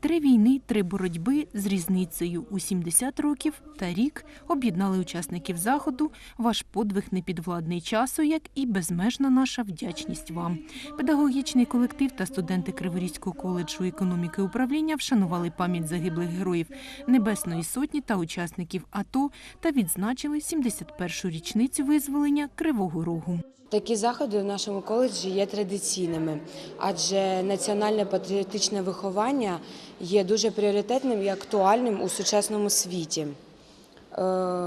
Три війни, три боротьби з різницею у 70 років та рік об'єднали учасників заходу. Ваш подвиг непідвладний часу, як і безмежна наша вдячність вам. Педагогічний колектив та студенти Криворізького коледжу економіки управління вшанували пам'ять загиблих героїв Небесної Сотні та учасників АТО та відзначили 71-шу річницю визволення Кривого Рогу. Такі заходи в нашому коледжі є традиційними, адже національне патріотичне виховання є дуже пріоритетним і актуальним у сучасному світі. Е,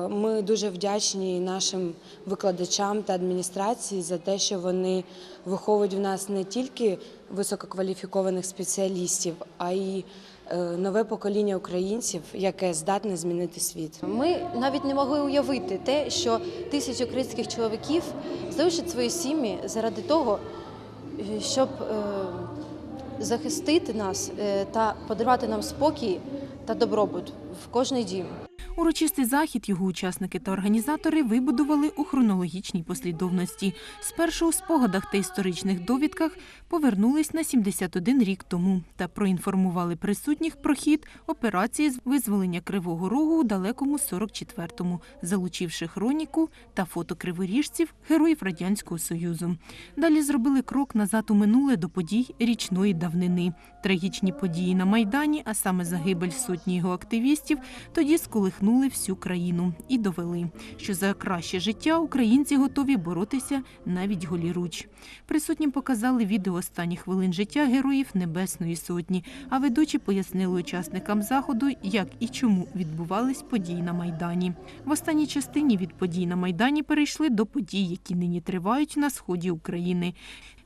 Ми дуже вдячні нашим викладачам та адміністрації за те, що вони виховують в нас не тільки висококваліфікованих спеціалістів, а й е, нове покоління українців, яке здатне змінити світ. Ми навіть не могли уявити те, що тисячі українських чоловіків залишать свої сім'ї заради того, щоб е, захистити нас е, та подарувати нам спокій та добробут в кожний дім. Урочистий захід його учасники та організатори вибудували у хронологічній послідовності. Спершу у спогадах та історичних довідках повернулись на 71 рік тому та проінформували присутніх про хід операції з визволення Кривого Рогу у далекому 44-му, залучивши хроніку та фото криворіжців героїв Радянського Союзу. Далі зробили крок назад у минуле до подій річної давнини. Трагічні події на Майдані, а саме загибель сотні його активістів, тоді сколихнули всю країну і довели, що за краще життя українці готові боротися навіть голіруч. Присутнім показали відео останніх хвилин життя героїв Небесної Сотні, а ведучі пояснили учасникам заходу, як і чому відбувались події на Майдані. В останній частині від подій на Майдані перейшли до подій, які нині тривають на сході України.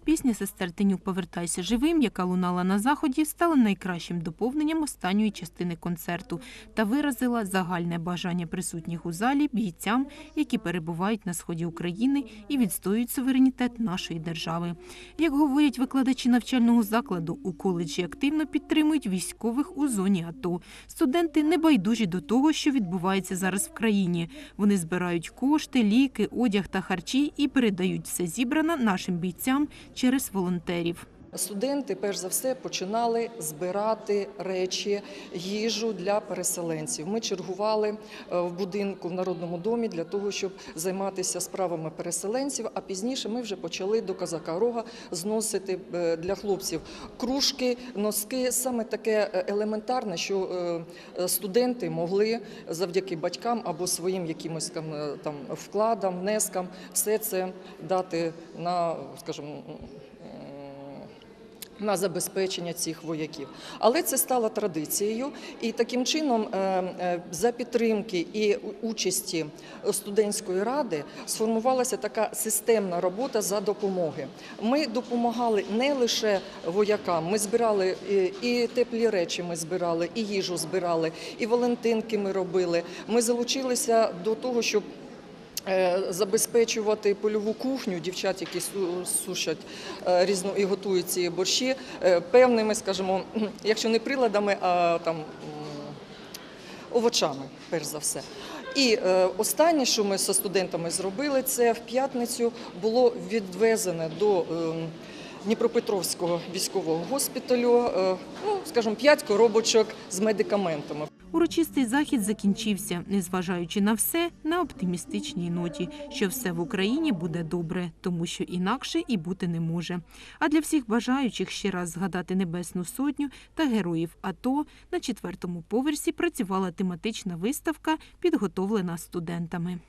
Пісня сестер Тенюк Повертайся живим, яка лунала на заході, стала найкращим доповненням останньої частини концерту та виразила загальне бажання присутніх у залі бійцям, які перебувають на сході України і відстоюють суверенітет нашої держави. Як говорять викладачі навчального закладу, у коледжі активно підтримують військових у зоні АТО. Студенти не байдужі до того, що відбувається зараз в країні. Вони збирають кошти, ліки, одяг та харчі і передають все зібране нашим бійцям через волонтерів. Студенти, перш за все, починали збирати речі, їжу для переселенців. Ми чергували е, в будинку в народному домі для того, щоб займатися справами переселенців. А пізніше ми вже почали до Казака Рога зносити е, для хлопців кружки, носки. Саме таке е, елементарне, що студенти могли завдяки батькам або своїм якимось там, там вкладам, внескам все це дати на, скажімо, на забезпечення цих вояків. Але це стало традицією, і таким чином, е, е, за підтримки і участі студентської ради, сформувалася така системна робота за допомоги. Ми допомагали не лише воякам, ми збирали і- і теплі речі, ми збирали, і їжу збирали, і валентинки ми робили. Ми залучилися до того, щоб Е, забезпечувати польову кухню дівчат, які сушать е, різно і готують ці борщі е, певними, скажімо, якщо не приладами, а там овочами, перш за все. І е, останнє, що ми зі студентами зробили, це в п'ятницю було відвезене до е, Дніпропетровського військового госпіталю, е, ну, скажімо, п'ять коробочок з медикаментами. Урочистий захід закінчився, незважаючи на все, на оптимістичній ноті, що все в Україні буде добре, тому що інакше і бути не може. А для всіх бажаючих ще раз згадати Небесну Сотню та героїв АТО на четвертому поверсі працювала тематична виставка, підготовлена студентами.